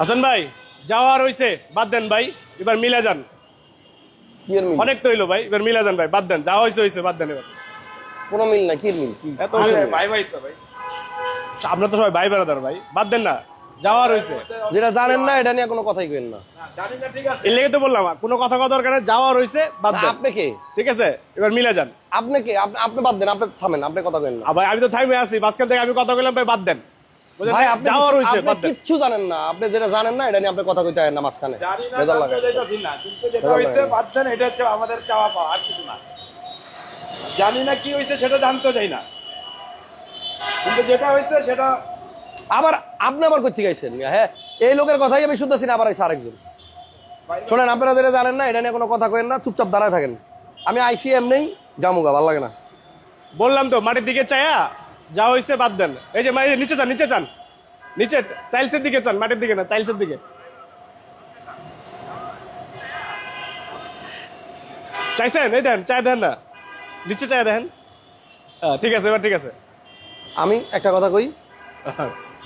হাসান ভাই যাওয়ার হইছে বাদ দেন ভাই এবার মিলে যান। অনেক তো হইল ভাই এবার মিলে যান ভাই বাদ দেন যাওয়া হয়েছে হয়েছে বাদ দেন এবার। কোনো মিল না কি মিল? কি? এত ভাই ভাই তো ভাই। আপনার তো সবাই ভাই বেড়াদার ভাই বাদ দেন না যাওয়ার হয়েছে যেটা জানেন না এটা নিয়ে কোনো কথাই কেন না। এর লেগে তো বললাম কোনো কথা কথা দরকার নেই, যাওয়ার হয়েছে বাদ দেন। আপনি কে? ঠিক আছে এবার মিলে যান। আপনি কে? আপনি- আপনি বাদ দেন আপনি থামেন আপনি কথা কেন না। ভাই আমি তো থাইমে আছি মাঝখান থেকে আমি কথা বললাম ভাই বাদ দেন? ভাই আপনি যাওয়ার হয়েছে আপনি কিচ্ছু জানেন না। আপনি যেটা জানেন না এটা নিয়ে আপনি কথা কইতে না মাঝখানে। জানি না বেজার জানতে লাগে। যেটা ভিন্ন, কিন্তু যেটা বেজার হয়েছে এটা হচ্ছে আমাদের চাওয়া পাওয়া আর কিছু না। জানি না কি হয়েছে সেটা জানতে চাই না। কিন্তু যেটা হয়েছে সেটা আবার আপনি আবার কই থেকে আইছেন হ্যাঁ? এই লোকের কথাই আমি শুনতেছি না আবার আরেকজন। শোনেন আপনারা যেটা জানেন না এটা নিয়ে কোনো কথা কইেন না চুপচাপ দাঁড়ায় থাকেন। আমি আইসি এমনি জামুগা ভালো লাগে না। বললাম তো মাটির দিকে চায়া? যা হয়েছে বাদ দেন। এই যে নিচে যান নিচে যান। নিচে টাইলসের দিকে চান মাটির দিকে না টাইলসের দিকে। চাইছেন এই দেন চাই দেন না। নিচে চাই দেখেন হ্যাঁ, ঠিক আছে এবার ঠিক আছে। আমি একটা কথা কই?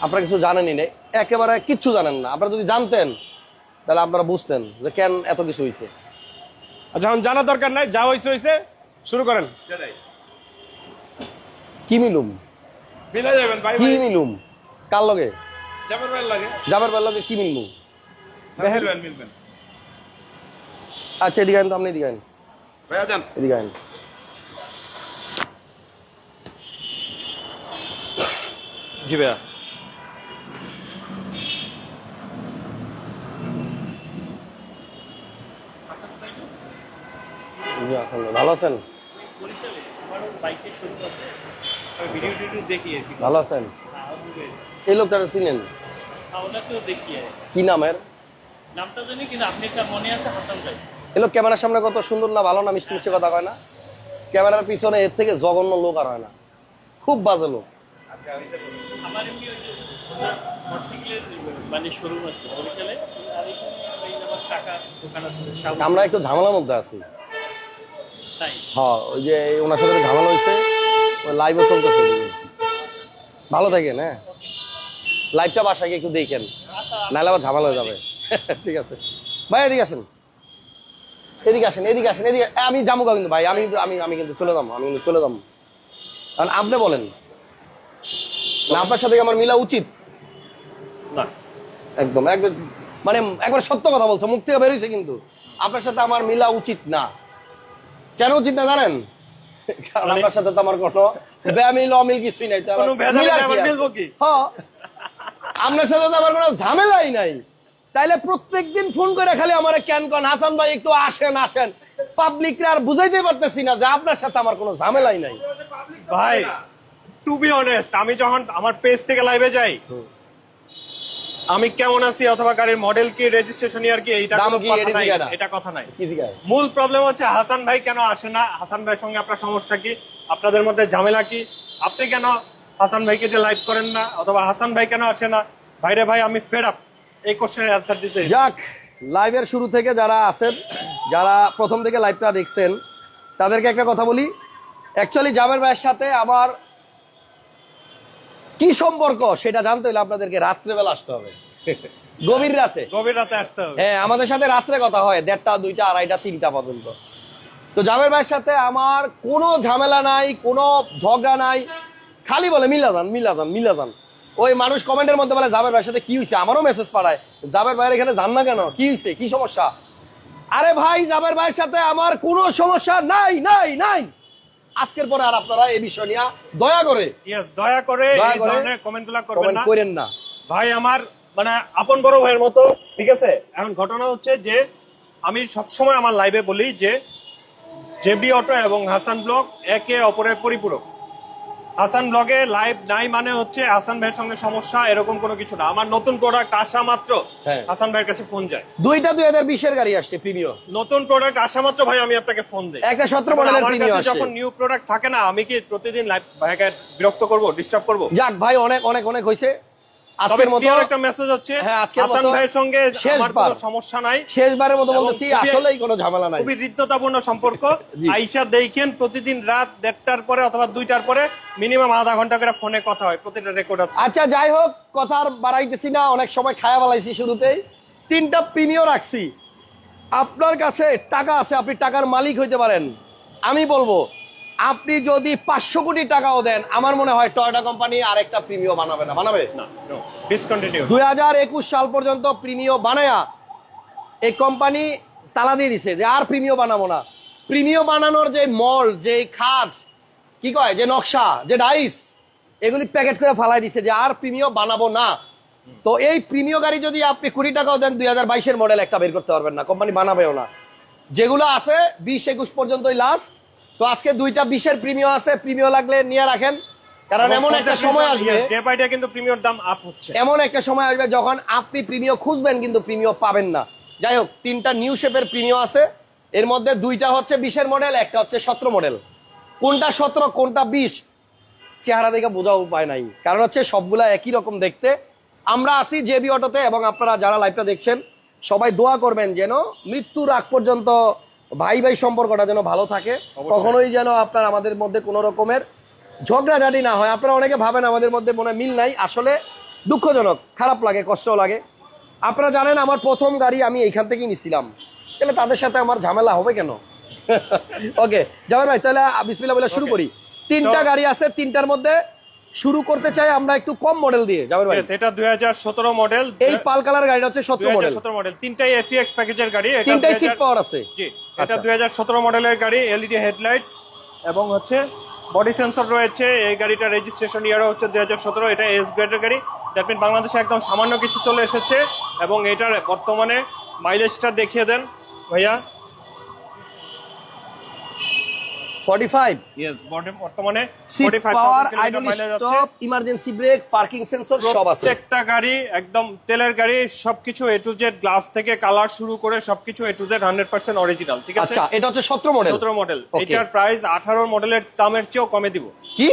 আপনারা কিছু জানেনই না একেবারে কিচ্ছু জানেন না। আপনারা যদি জানতেন তাহলে আপনারা বুঝতেন যে কেন এত কিছু হয়েছে আচ্ছা এখন জানার দরকার নাই যা হয়েছে হয়েছে শুরু করেন। কি মিলুম? মিলে যাবেন ভাই কি মিলুম? কার লগে? যাবেন ভাই লাগে। যাবার বের লগে কি মিলমু হ্যাঁ, মিলবেন মিলবেন। আচ্ছা এদিকে আইন তো আপনি এদিকে আইন। ভাইয়া যান। এদিকে আইন। জি ভাইয়া। ভালো আছেন? ভালো আছেন? এই লোকটাকে চিনেন? আর। কি নামের নামটা জানি কিন্তু আপনি মনে আছে হাসান ভাই। এই লোক ক্যামেরার সামনে কত সুন্দর না ভালো না মিষ্টি মিষ্টি কথা কয় না? ক্যামেরার পিছনে এর থেকে জঘন্য লোক আর হয় না। খুব বাজে লোক। আমার মোটরসাইকেলের মানে আমার একটু ঝামেলার মধ্যে আছি। হ্যাঁ ওই যে ওনার সাথে ঝামেলা হয়েছে। লাইভও চলতেছে। ভালো থাকেন হ্যাঁ? লাইভটা বাসায় গিয়ে একটু দেখেন। নাহলে আবার ঝামেলা হয়ে যাবে। ঠিক আছে। ভাই এদিকে আসেন। এদিকে আসেন এদিকে আসেন এদিকে আমি যাব কিন্তু ভাই। আমি আমি আমি কিন্তু চলে যাব আমি কিন্তু চলে যাব। কারণ আপনি বলেন। না আপনার সাথে আমার মিলা উচিত? না। একদম একদম। মানে একবার সত্য কথা বলছো মুখ থেকে বেরিয়েছে কিন্তু। আপনার সাথে আমার মিলা উচিত না। কেন উচিত না জানেন? কারণ আপনার সাথে তো আমার কোনো বেমিল অমিল কিছুই নাই তো আমার? হ্যাঁ। আপনার সাথে তো আমার কোনো ঝামেলাই নাই। তাইলে প্রত্যেকদিন ফোন করে খালি আমার কেন কন হাসান ভাই একটু আসেন আসেন। পাবলিক আর বুঝাইতে পারতেছি না যে আপনার সাথে আমার কোনো ঝামেলাই নাই। ভাই টু বি অনেস্ট আমি যখন আমার পেজ থেকে লাইভে যাই আমি কেমন আছি অথবা গাড়ির মডেল কি রেজিস্ট্রেশন ইয়ার কি এইটা কোনো কথা এটা নাই, এটা কথা নাই। মূল প্রবলেম হচ্ছে হাসান ভাই কেন আসে না? হাসান ভাইয়ের সঙ্গে আপনার সমস্যা কি? আপনাদের মধ্যে ঝামেলা কি? আপনি কেন হাসান ভাইকে যে লাইভ করেন না? অথবা হাসান ভাই কেন আসে না? ভাইরে ভাই আমি ফেড আপ এই কোশ্চেনের অ্যান্সার দিতে। যাক লাইভের শুরু থেকে যারা আছেন যারা প্রথম থেকে লাইভটা দেখছেন তাদেরকে একটা কথা বলি। অ্যাকচুয়ালি জাবের ভাইয়ের সাথে আমার কি সম্পর্ক? সেটা জানতে হলে আপনাদেরকে রাত্রেবেলা আসতে হবে। গভীর রাতে? গভীর রাতে আসতে হবে। হ্যাঁ আমাদের সাথে রাত্রে কথা হয় দেড়টা দুইটা আড়াইটা তিনটা পর্যন্ত। তো জাবের ভাইয়ের সাথে আমার কোনো ঝামেলা নাই কোনো ঝগড়া নাই। খালি বলে মিলাদান মিলাদান মিলাদান ওই মানুষ কমেন্টের মধ্যে বলে জাবের ভাইয়ের সাথে কি হয়েছে আমারও মেসেজ পাঠায় জাবের ভাইয়ের এখানে যান না কেন? কি হয়েছে কি সমস্যা? আরে ভাই জাবের ভাইয়ের সাথে আমার কোনো সমস্যা নাই নাই নাই। আজকের পরে আর আপনারা এই বিষয় নিয়ে দয়া করে ইয়েস দয়া করে এই ধরনের কমেন্টগুলো করবেন না। করেন না। ভাই আমার মানে আপন বড় ভাইয়ের মতো ঠিক আছে? এখন ঘটনা হচ্ছে যে আমি সবসময় আমার লাইভে বলি যে জেবি অটো এবং হাসান ব্লক একে অপরের পরিপূরক। হাসান ব্লগে লাইভ নাই মানে হচ্ছে আসান ভাইয়ের সঙ্গে সমস্যা এরকম কোনো কিছু না। আমার নতুন প্রোডাক্ট আসা মাত্র আসান হাসান ভাইয়ের কাছে ফোন যায়। দুইটা দুই হাজার বিশের গাড়ি আসছে প্রিমিয় নতুন প্রোডাক্ট আসা মাত্র ভাই আমি আপনাকে ফোন দিই। একটা সতেরো মডেলের আসছে যখন নিউ প্রোডাক্ট থাকে না আমি কি প্রতিদিন লাইভ ভাইকে বিরক্ত করব ডিস্টার্ব করব? যাক ভাই অনেক অনেক অনেক হয়েছে আজকের মতো একটা মেসেজ হচ্ছে হ্যাঁ, হাসান ভাইয়ের সঙ্গে আমার শেষবার। কোনো সমস্যা নাই। শেষবারের মতো বলতেছি আসলেই কোনো ঝামেলা নাই। খুবই হৃদ্যতাপূর্ণ সম্পর্ক। জি। আইসা দেখেন প্রতিদিন রাত দেড়টার পরে অথবা দুইটার পরে মিনিমাম আধা ঘণ্টা করে ফোনে কথা হয় প্রতিটা রেকর্ড আছে। আচ্ছা যাই হোক কথা আর বাড়াইতেছি না অনেক সময় খায়া বালাইছি শুরুতেই। তিনটা প্রিমিয় রাখছি। আপনার কাছে টাকা আছে আপনি টাকার মালিক হইতে পারেন। আমি বলব আপনি যদি পাঁচশো কোটি টাকাও দেন আমার মনে হয় টয়টা কোম্পানি আরেকটা প্রিমিয় বানাবে না। বানাবে? না ডিসকন্টিনিউ দুই হাজার একুশ সাল পর্যন্ত প্রিমিয় বানায়া এই কোম্পানি তালা দিয়ে দিছে যে আর প্রিমিয় বানাবো না। প্রিমিয় বানানোর যে মল যে খাজ কি কয় যে নকশা যে ডাইস এগুলি প্যাকেট করে ফালাই দিছে যে আর প্রিমিয় বানাবো না। তো এই প্রিমিয় গাড়ি যদি আপনি কুড়ি টাকাও দেন দুই হাজার বাইশের মডেল একটা বের করতে পারবেন না কোম্পানি বানাবেও না। যেগুলো আছে বিশ একুশ পর্যন্তই লাস্ট তো আজকে দুইটা বিশের প্রিমিয় আছে প্রিমিয় লাগলে নিয়ে রাখেন। কারণ এমন একটা সময় আসবে কিন্তু প্রিমিয়ার দাম আপ হচ্ছে। এমন একটা সময় আসবে যখন আপনি প্রিমিয় খুঁজবেন কিন্তু প্রিমিয় পাবেন না। যাই হোক তিনটা নিউ শেপের প্রিমিয় আছে। এর মধ্যে দুইটা হচ্ছে বিশের মডেল একটা হচ্ছে সতেরো মডেল কোনটা সতেরো কোনটা বিশ চেহারা দেখে বোঝা উপায় নাই। কারণ হচ্ছে সবগুলা একই রকম দেখতে। আমরা আছি জেবি অটোতে এবং আপনারা যারা লাইভটা দেখছেন সবাই দোয়া করবেন যেন মৃত্যুর আগ পর্যন্ত ভাই ভাই সম্পর্কটা যেন ভালো থাকে কখনোই যেন আপনার আমাদের মধ্যে কোনো রকমের ঝগড়াঝাটি না হয়। আপনারা অনেকে ভাবেন আমাদের মধ্যে মনে মিল নাই। আসলে দুঃখজনক খারাপ লাগে কষ্ট লাগে। আপনারা জানেন আমার প্রথম গাড়ি আমি এইখান থেকেই নিছিলাম। তাহলে তাদের সাথে আমার ঝামেলা হবে কেন? ওকে জামাই ভাই তাহলে বিসমিল্লাহ বলে শুরু করি। তিনটা গাড়ি আছে তিনটার মধ্যে শুরু করতে চাই আমরা একটু কম মডেল দিয়ে। জামাই ভাই। এটা দুই হাজার সতেরো মডেল এই পাল কালার গাড়িটা হচ্ছে দুই সতেরো হাজার মডেল সতেরো মডেল তিনটাই এফিএক্স প্যাকেজের গাড়ি এটা তিনটাই সিট পাওয়ার আছে। জি এটা আচ্ছা। দুই হাজার সতেরো মডেলের গাড়ি এলইডি হেডলাইটস এবং হচ্ছে বডি সেন্সর রয়েছে। এই গাড়িটা রেজিস্ট্রেশন ইয়ারও হচ্ছে দুই হাজার সতেরো এটা এস গ্রেডের গাড়ি। দ্যাট মিন বাংলাদেশে একদম সামান্য কিছু চলে এসেছে এবং এটার বর্তমানে মাইলেজটা দেখিয়ে দেন। ভাইয়া ফর্টি ফাইভ বর্তমানে seat 45,000 power idle stop emergency brake parking sensor সব আছে। প্রত্যেকটা গাড়ি একদম তেলের গাড়ি সবকিছু এ টু জেড গ্লাস থেকে কালার শুরু করে সবকিছু A to Z hundred percent original ঠিক আছে? আচ্ছা এটা হচ্ছে সতেরো মডেল সতেরো মডেল Okay. এটার প্রাইস আঠারো মডেলের দামের চেয়েও কমে দিব। কি?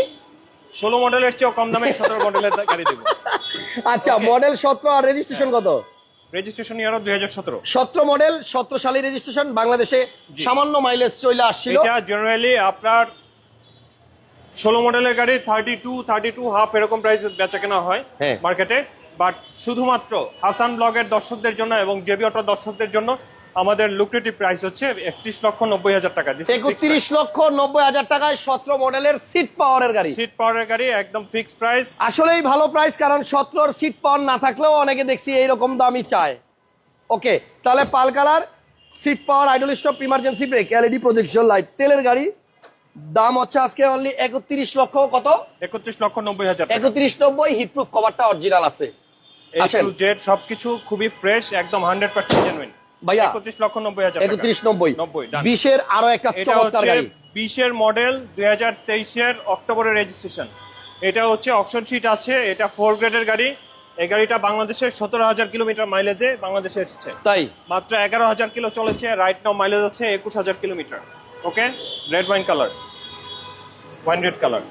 ষোলো মডেলের চেয়েও কম দামে সতেরো মডেলের গাড়ি দিব। আচ্ছা মডেল সতেরো আর রেজিস্ট্রেশন কত? রেজিস্ট্রেশন ইয়ারও দুই হাজার সতেরো। সতেরো মডেল সতেরো সালে রেজিস্ট্রেশন বাংলাদেশে সামান্য মাইলেজ চলে আসছিল। এটা জেনারেলি আপনার ষোলো মডেলের গাড়ি thirty two thirty two half এরকম প্রাইস বেচা কেনা হয় হ্যাঁ। মার্কেটে বাট শুধুমাত্র হাসান ব্লগের দর্শকদের জন্য এবং জেবি অটো দর্শকদের জন্য আমাদের লুক্রেটিভ প্রাইস হচ্ছে একত্রিশ লক্ষ নব্বই হাজার টাকা। একত্রিশ লক্ষ নব্বই হাজার টাকায় সতেরো মডেলের সিট পাওয়ারের গাড়ি। সিট পাওয়ারের গাড়ি একদম ফিক্সড প্রাইস আসলেই ভালো প্রাইস কারণ সতেরোর সিট পাওয়ার না থাকলেও অনেকে দেখছি এইরকম দামই চায়। ওকে তাহলে pearl colour seat power idle stop emergency brake LED projection light তেলের গাড়ি। দাম হচ্ছে আজকে অনলি একত্রিশ লক্ষ কত? একত্রিশ লক্ষ নব্বই হাজার একত্রিশ নব্বই হিটপ্রুফ কভারটা অরিজিনাল আছে। জেড সবকিছু খুবই ফ্রেশ একদম হান্ড্রেড পার্সেন্ট জেনুইন ভাইয়া একত্রিশ লক্ষ নব্বই হাজার একত্রিশ নব্বই। নব্বই বিশের আরও একটা চমৎকার গাড়ি। বিশের মডেল দুই হাজার তেইশের অক্টোবরের রেজিস্ট্রেশন এটা হচ্ছে অপশন শিট আছে এটা ফোর গ্রেডের গাড়ি। এই গাড়িটা বাংলাদেশে সতেরো হাজার কিলোমিটার মাইলেজে বাংলাদেশে এসেছে। তাই? মাত্র এগারো হাজার কিলো চলেছে রাইট নাও মাইলেজ আছে একুশ হাজার kilometre. Okay red wine colour wine red colour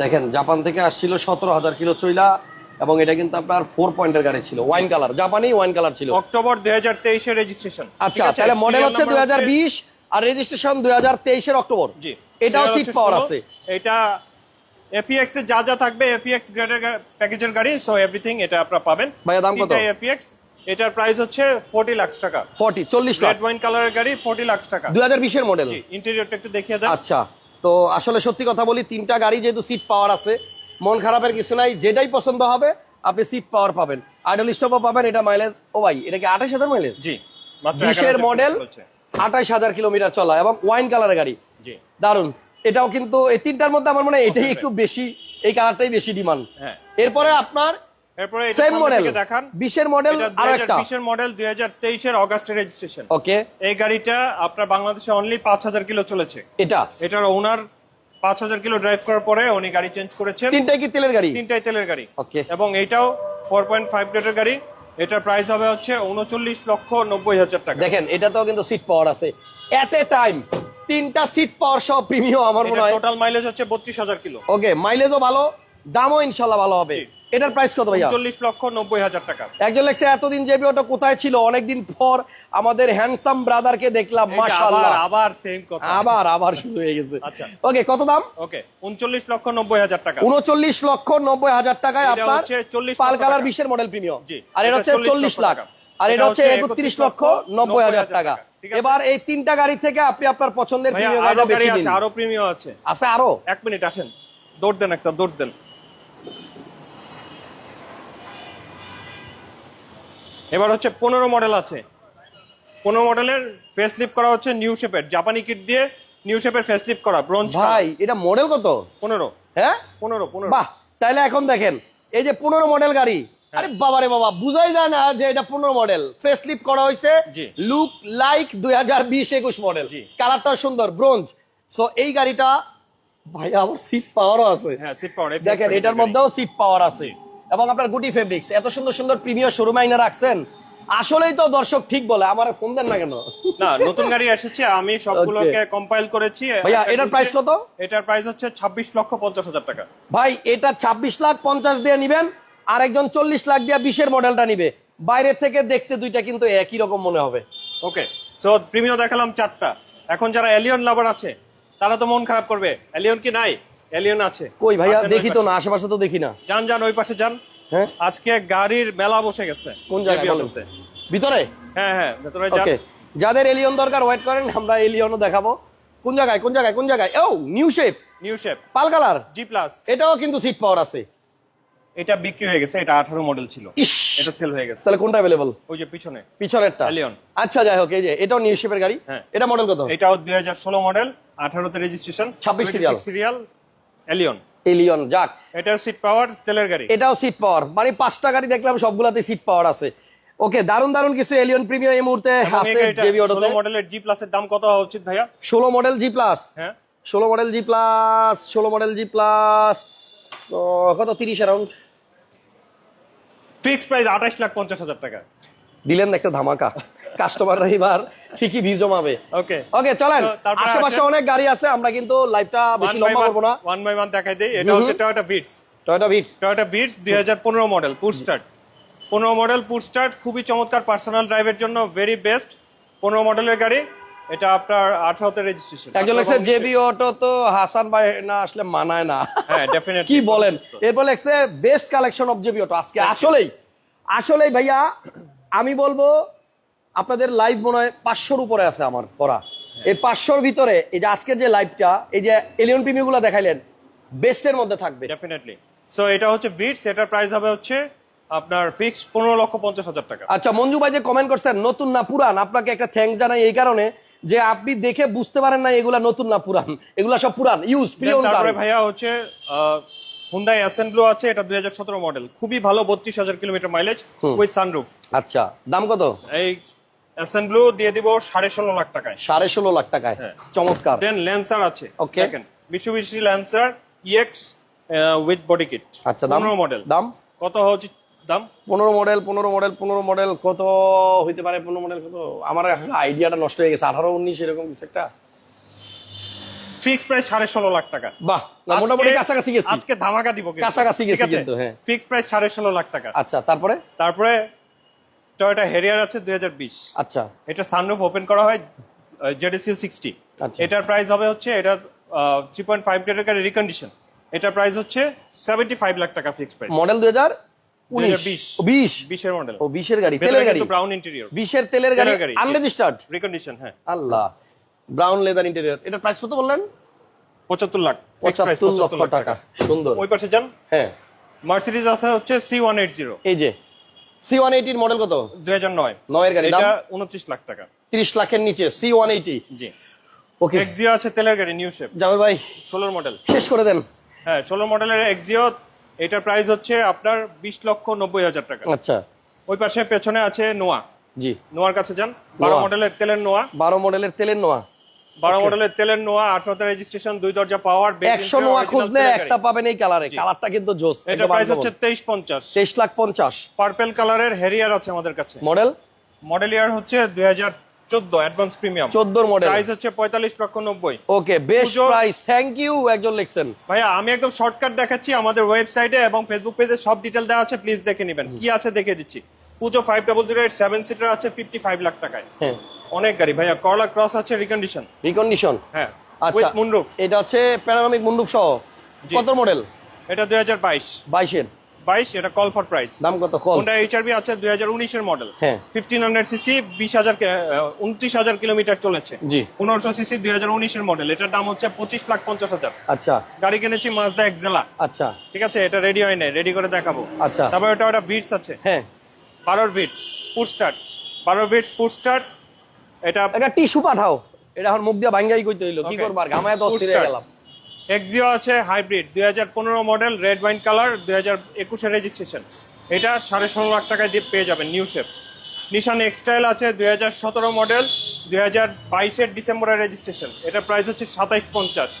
দেখেন জাপান থেকে আসছিল সতেরো হাজার কিলো চইলা এবং এটা কিন্তু আপনার ফোর পয়েন্টের গাড়ি ছিল ওয়াইন কালার জাপানি ওয়াইন কালার ছিল। অক্টোবর দুই হাজার তেইশের রেজিস্ট্রেশন আচ্ছা তাহলে মডেল হচ্ছে দুই হাজার বিশ আর রেজিস্ট্রেশন দুই হাজার তেইশের অক্টোবর। জি এটাও সিট পাওয়ার আছে। এটা এফইএক্স এর যা যা থাকবে এফইএক্স গ্রেডের প্যাকেজের গাড়ি সো এভরিথিং এটা আপনারা পাবেন। ভাইয়া, দাম কত? এফইএক্স এটার প্রাইস হচ্ছে 40 লাখ টাকা। ফর্টি চল্লিশ লাখ। রেড ওয়াইন কালারের গাড়ি 40 লাখ টাকা। দুই হাজার বিশের মডেল জি ইন্টেরিয়রটা একটু দেখিয়ে আচ্ছা তো আসলে সত্যি কথা বলি তিনটা গাড়ি যেহেতু সিট পাওয়ার আছে মন খারাপের কিছু নাই যেটাই পছন্দ হবে আপনি সিট পাওয়ার পাবেন। আইডল স্টপও পাবেন এটা মাইলেজ ও ভাই এটা কি আঠাশ হাজার মাইলেজ জি বিশের মডেল। আঠাশ হাজার কিলোমিটার চলা এবং ওয়াইন কালারের গাড়ি। জি। দারুণ এটাও কিন্তু এই তিনটার মধ্যে আমার মনে হয় এটাই একটু বেশি এই কালারটাই বেশি ডিমান্ড হ্যাঁ। এরপরে আপনার এরপরে সেম মডেল দেখান। মডেল এটা আরও একটা। 2020 এর মডেল 2023 এর অগাস্টের রেজিস্ট্রেশন ওকে এই গাড়িটা আপনার বাংলাদেশে অনলি 5000 কিলো চলেছে। এটা? এটার ওনার 5000 কিলো ড্রাইভ করার পরে উনি গাড়ি চেঞ্জ করেছেন। তিনটাই কি তেলের গাড়ি? তিনটাই তেলের গাড়ি। ওকে। এবং এইটাও ফোর পয়েন্ট ফাইভ লিটার গাড়ি। এটার প্রাইস হবে হচ্ছে উনচল্লিশ লক্ষ নব্বই হাজার টাকা। দেখেন এটাতেও কিন্তু সিট পাওয়ার আছে। এট এ টাইম তিনটা সিট পাওয়ার সহ প্রিমিয়াম আমার মনে হয়। টোটাল মাইলেজ হচ্ছে বত্রিশ হাজার কিলো। ওকে মাইলেজও ভালো দামও ইনশাল্লাহ ভালো হবে। এটার প্রাইস কত ভাইয়া? চল্লিশ লক্ষ নব্বই হাজার টাকা। একজন লেখছে এতদিন জেবি অটো কোথায় ছিল? অনেকদিন পর আমাদের হ্যান্ডসাম ব্রাদারকে দেখলাম মাশাআল্লাহ। আবার সেম কথা। আবার আবার শুরু হয়ে গেছে। আচ্ছা। ওকে কত দাম? ওকে উনচল্লিশ লক্ষ নব্বই হাজার টাকা। উনচল্লিশ লক্ষ নব্বই হাজার টাকায় আপনার হচ্ছে 40 পাল কালার টাকা। বিশের মডেল প্রিমিয়াম আর এটা হচ্ছে 40 চল্লিশ লাখ। আর এটা হচ্ছে হচ্ছে একত্রিশ 31 লক্ষ নব্বই হাজার টাকা। এবার এই তিনটা গাড়ি থেকে আপনি আপনার পছন্দের প্রিমিয়াম গাড়ি বেছে আছে নিন আরও প্রিমিয়াম আছে। আছে আরও? এক মিনিট আসেন। দৌড় দেন একটা দৌড় দেন। এবার হচ্ছে পনেরো মডেল আছে। পনেরো মডেলের ফেস লিফট করা হচ্ছে নিউ শেপের জাপানি কিট দিয়ে নিউ শেপের ফেস লিফট করা ব্রোঞ্জ ভাই এটা মডেল কত? পনেরো। হ্যাঁ? পনেরো পনেরো। বাহ তাহলে এখন দেখেন এই যে পনেরো মডেল গাড়ি হ্যাঁ। আরে বাবারে বাবা বুঝাই যায় না যে এটা পনেরো মডেল ফেস লিফট করা হয়েছে লুক লাইক দুই হাজার বিশ একুশ মডেল জি। কালারটাও সুন্দর ব্রোঞ্জ সো এই গাড়িটা ভাই আবার সিট পাওয়ারও আছে। হ্যাঁ দেখেন এটার মধ্যেও সিট পাওয়ার আছে। এবং আপনার গুটি ফেব্রিক্স এত সুন্দর সুন্দর প্রিমিয়ার শোরুম আইনা রাখছেন আসলেই তো দর্শক ঠিক বলে আমার ফোন দেন না কেন? না নতুন গাড়ি এসেছে আমি সবগুলোকে কম্পাইল করেছি ভাইয়া, এটার price কত? এটার প্রাইস হচ্ছে ছাব্বিশ লক্ষ পঞ্চাশ হাজার টাকা। ভাই এটা ছাব্বিশ লাখ পঞ্চাশ দিয়ে নিবেন আর একজন চল্লিশ লাখ দিয়ে বিশের মডেলটা নিবে। বাইরে থেকে দেখতে দুইটা কিন্তু একই রকম মনে হবে। ওকে সো প্রিমিয়াম দেখালাম চারটা। এখন যারা এলিয়ন লাভার আছে তারা তো মন খারাপ করবে। এলিয়ন কি নাই? এলিয়ন আছে। কই ভাইয়া? দেখি তো না আশেপাশে তো দেখি না। যান যান ওই পাশে যান। হ্যাঁ? আজকে গাড়ির মেলা বসে গেছে কোন জায়গায়। ভিতরে? হ্যাঁ হ্যাঁ ভেতরে যান। ওকে। যাদের এলিয়ন দরকার ওয়েট করেন আমরা এলিয়নও দেখাবো। কোন জায়গায় কোন জায়গায় কোন জায়গায়? ও new shape new shape pearl colour. G plus এটাও কিন্তু সিট পাওয়ার আছে। এটা বিক্রি হয়ে গেছে এটা আঠারো মডেল ছিল। এটা সেল হয়ে গেছে। তাহলে কোনটা অ্যাভেলেবল ওই যে পিছনে। পিছনেরটা। এলিয়ন আচ্ছা যাই হোক এই যে এটাও নিউ শেপের গাড়ি। হ্যাঁ। এটা মডেল কত? এটাও দুই হাজার ষোলো মডেল আঠারোতে registration 26 serial। Serial Allion Allion যাক। এটা সিট পাওয়ার তেলের গাড়ি। এটাও সিট পাওয়ার মানে পাঁচটা গাড়ি দেখলাম সবগুলাতে সিট পাওয়ার আছে। ওকে দারুণ দারুণ কিছু এলিয়ন প্রিমিয়াম এই মুহূর্তে আছে জেবি ষোলো অটোতে মডেলের জি প্লাসের দাম কত হওয়া উচিত ভাইয়া? ষোলো মডেল জি প্লাস হ্যাঁ। ষোলো মডেল জি প্লাস ষোলো মডেল জি প্লাস কত তিরিশ অ্যারাউন্ড ফিক্সড প্রাইস আঠাশ লাখ পঞ্চাশ হাজার টাকা। দিলেন একটা ধামাকা। কাস্টমাররা এবার ঠিকই ভিড় জমাবে। ওকে ওকে চলেন। তো আশেপাশে। অনেক গাড়ি আছে আমরা কিন্তু লাইভটা বেশি লম্বা করব না। ওয়ান বাই ওয়ান দেখাই দিই। এটা হচ্ছে। Toyota Vitz Toyota Vitz Toyota Vitz দুই হাজার পনেরো মডেল পুশ স্টার্ট পনেরো মডেল পুশ স্টার্ট খুবই চমৎকার পার্সোনাল ড্রাইভের জন্য ভেরি বেস্ট পনেরো মডেলের গাড়ি। এটা আপনার আঠারোতে রেজিস্ট্রেশন একজন লেখছে জেবি অটো তো হাসান ভাই না আসলে মানায় না। হ্যাঁ ডেফিনেটলি কি বলেন? এরপর লেখছে best collection of JB auto আজকে আসলেই আসলেই ভাইয়া আমি বলব আপনাদের লাইভ মনে হয় পাঁচশোর উপরে আছে আমার পড়া। এই পাঁচশোর ভিতরে এই যে আজকের যে লাইভটা এই যে এলিয়ন প্রিমিয়ামগুলো দেখাইলেন বেস্টের মধ্যে থাকবে। ডেফিনেটলি সো এটা হচ্ছে বিটস এটার প্রাইস হবে হচ্ছে আপনার ফিক্সড পনেরো লক্ষ পঞ্চাশ হাজার টাকা। আচ্ছা মঞ্জু ভাই যে কমেন্ট করছেন নতুন না পুরান আপনাকে একটা থ্যাঙ্কস জানাই এই কারণে যে আপনি দেখে বুঝতে পারেন না এগুলা নতুন না পুরান। এগুলা সব পুরান ইউজ প্রিয় তারপরে ভাইয়া হচ্ছে অ্যাসেন ব্লু আছে এটা দুই হাজার সতেরো মডেল খুবই ভালো বত্রিশ হাজার কিলোমিটার মাইলেজ। উইথ সানরুফ আচ্ছা দাম কত? এই ব্লু দিয়ে দিব সাড়ে ষোলো লাখ টাকায়। সাড়ে ষোলো লাখ টাকায়। হ্যাঁ। চমৎকার। দেন ল্যান্সার আছে। Okay. দেখেন Mitsubishi Lancer EX with body kit আচ্ছা দাম? মডেল দাম? কত হওয়া উচিত দাম? পনেরো মডেল পনেরো মডেল পনেরো মডেল কত হইতে পারে? পনেরো মডেল কত? আমার আইডিয়াটা নষ্ট হয়ে গেছে। আঠারো উনিশ এরকম কিছু একটা? ফিক্স প্রাইস সাড়ে ষোলো লাখ টাকা। বাহ মোটামুটি কাছাকাছি গেছি। আজকে ধামাকা দিব কাছাকাছি গেছি কিন্তু, হ্যাঁ। ফিক্স প্রাইস সাড়ে ষোলো লাখ টাকা। আচ্ছা তারপরে? তারপরে টয়োটা হেরিয়ার আছে দুই হাজার বিশ। আচ্ছা। এটা সানরুফ ওপেন করা হয় জেডিসিউ সিক্সটি আচ্ছা। এটার প্রাইস হবে হচ্ছে এটা থ্রি পয়েন্ট ফাইভ গাড়ি রিকন্ডিশন এটার প্রাইস হচ্ছে সেভেন্টি ফাইভ লাখ টাকা ফিক্স প্রাইস মডেল দুই হাজার উনিশ। 2020 ও, বিশ? বিশের মডেল ও বিশের গাড়ি তেলের গাড়ি? ব্রাউন ইন্টেরিয়র বিশের তেলের গাড়ি। আনরেজিস্টার্ড রিকন্ডিশন হ্যাঁ। আল্লাহ। ব্রাউন লেদার ইন্টেরিয়র এটার প্রাইস কত বললেন? পঁচাত্তর লাখ। পঁচাত্তর লক্ষ টাকা। সুন্দর। ওই পাশে যান। হ্যাঁ। মার্সিডিজ আছে হচ্ছে সি ওয়ান এইট জিরো এই যে। সি ওয়ান এইটির মডেল কত? দুই হাজার নয়। নয়ের গাড়ি দাম? এটা উনত্রিশ লাখ টাকা। তিরিশ লাখের নিচে C one eighty G. Okay Axio আছে তেলের গাড়ি নিউ শেপ জামাল ভাই ষোলোর মডেল শেষ করে দেন। হ্যাঁ ষোলো মডেলের এক্সিও এটার প্রাইস হচ্ছে আপনার বিশ লক্ষ নব্বই হাজার টাকা। আচ্ছা। ওই পাশে পেছনে আছে নোয়া জি। নোয়ার কাছে যান। বারো মডেলের তেলের নোয়া বারো মডেলের তেলের নোয়া বারো মডেলের তেলের নোয়া আঠারোতে রেজিস্ট্রেশন দুই দরজা পাওয়ার একশো নোয়া খুঁজলে একটা পাবেন এই কালারে কালারটা কিন্তু জোস এটা প্রাইস হচ্ছে তেইশ পঞ্চাশ। তেইশ লাখ পঞ্চাশ। পার্পেল কালারের হেরিয়ার আছে আমাদের কাছে। মডেল মডেল ইয়ার হচ্ছে দুই হাজার চোদ্দ অ্যাডভান্স প্রিমিয়াম চোদ্দোর মডেল প্রাইস হচ্ছে পঁয়তাল্লিশ লক্ষ নব্বই। Okay best price thank you একজন লিখছেন। ভাইয়া আমি একদম শর্টকাট দেখাচ্ছি আমাদের ওয়েবসাইটে এবং ফেসবুক পেজে সব ডিটেল দেওয়া আছে প্লিজ দেখে নেবেন। কি আছে দেখে দিচ্ছি। Peugeot five double zero eight seven seater আছে ফিফটি ফাইভ লাখ টাকায়। হ্যাঁ। অনেক গাড়ি। ভাইয়া করলা ক্রস আছে রিকন্ডিশন রিকন্ডিশন হ্যাঁ আচ্ছা উইথ মুনরুফ এটা হচ্ছে প্যানোরামিক মুন্ডুপ সহ। কত মডেল এটা দুই হাজার বাইশ। বাইশের। বাইশ এটা কল ফর প্রাইস দাম কত? কল হোন্ডা এইচআরবি আছে দুই হাজার উনিশের মডেল হ্যাঁ। ফিফটিন হান্ড্রেড সিসি বিশ হাজার উনত্রিশ হাজার কিলোমিটার চলেছে। জি। পনেরোশো সিসি দুই হাজার উনিশের মডেল এটার দাম হচ্ছে পঁচিশ লাখ পঞ্চাশ হাজার। আচ্ছা। গাড়ি কিনেছি মাজদা এক্সেলা আচ্ছা। ঠিক আছে? এটা রেডি হয় নাই রেডি করে দেখাবো। আচ্ছা। তারপর এটা একটা বিটস আছে। হ্যাঁ। বারোর বিটস ফুড স্টার্ট বারোর বিটস ফুড স্টার্ট এটা একটা টিস্যু পাঠাও। এটা এখন মুখ দিয়ে ভাঙ্গাই কইতে হইল। কি করবার ঘামায় দশ ফিরে গেলাম। এক্সিও আছে হাইব্রিড দুই হাজার পনেরো মডেল রেড ওয়াইন কালার দুই হাজার একুশের রেজিস্ট্রেশন এটা সাড়ে ষোলো লাখ টাকায় দিয়ে পেয়ে যাবেন নিউ শেপ নিশান এক্সটাইল আছে দুই হাজার সতেরো মডেল দুই হাজার বাইশের ডিসেম্বরের রেজিস্ট্রেশন এটা প্রাইস হচ্ছে সাতাইশ পঞ্চাশ।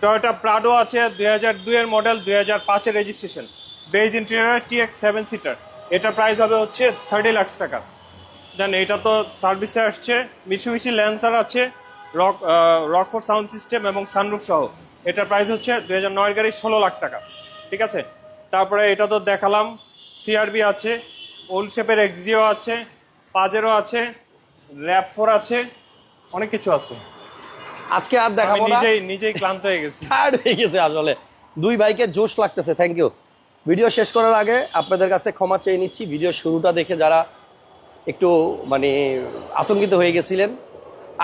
টয়োটা প্রাডো আছে দুই হাজার দুইয়ের মডেল দুই হাজার পাঁচের registration beige interior T X seven seater এটা প্রাইস হবে হচ্ছে থার্টি লাখ টাকা। দেন এটা তো সার্ভিসে আসছে মিশুমিশি ল্যান্সার আছে রক রকফোর্ড সাউন্ড সিস্টেম এবং সানরুফ সহ। এটার প্রাইস হচ্ছে দুই হাজার নয় গাড়ি ষোলো লাখ টাকা ঠিক আছে? তারপরে এটা তো দেখালাম সিআরবি আছে ওল্ড শেপের এক্সিও আছে পাজেরও আছে র্যাপ ফোর আছে অনেক কিছু আছে। আজকে আর দেখাবো না। নিজেই নিজেই ক্লান্ত হয়ে গেছি। টায়ার্ড হয়ে গেছে আসলে। দুই ভাইকে জোশ লাগতেছে থ্যাংক ইউ ভিডিও শেষ করার আগে আপনাদের কাছে ক্ষমা চেয়ে নিচ্ছি। ভিডিও শুরুটা দেখে যারা একটু মানে আতঙ্কিত হয়ে গেছিলেন।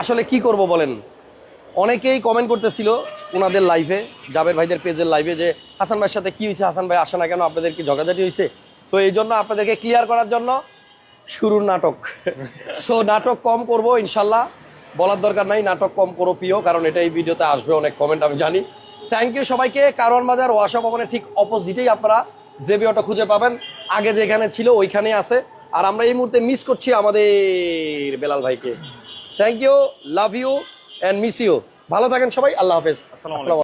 আসলে কি করব বলেন? অনেকেই কমেন্ট করতেছিল ওনাদের লাইভে জাবের ভাইদের পেজের লাইভে যে, হাসান ভাইয়ের সাথে কি হয়েছে, হাসান ভাই আসে না কেন আপনাদের কি ঝগড়াঝাটি হয়েছে? সো এই জন্য আপনাদেরকে ক্লিয়ার করার জন্য শুরুর নাটক। সো নাটক কম করব, ইনশাল্লাহ। বলার দরকার নাই, নাটক কম করো প্রিয়, কারণ এটা এই ভিডিওতে আসবে, অনেক কমেন্ট আমি জানি। থ্যাংক ইউ সবাইকে, কারওয়ান বাজার ওয়াশা ভবনের ঠিক অপোজিটেই আপনারা জেবি অটো খুঁজে পাবেন। আগে যেখানে ছিল ওইখানে আছে। আর আমরা এই মুহূর্তে মিস করছি আমাদের বেলাল ভাইকে। Thank you love you and miss you ভালো থাকেন সবাই আল্লাহ হাফেজ। আসসালামু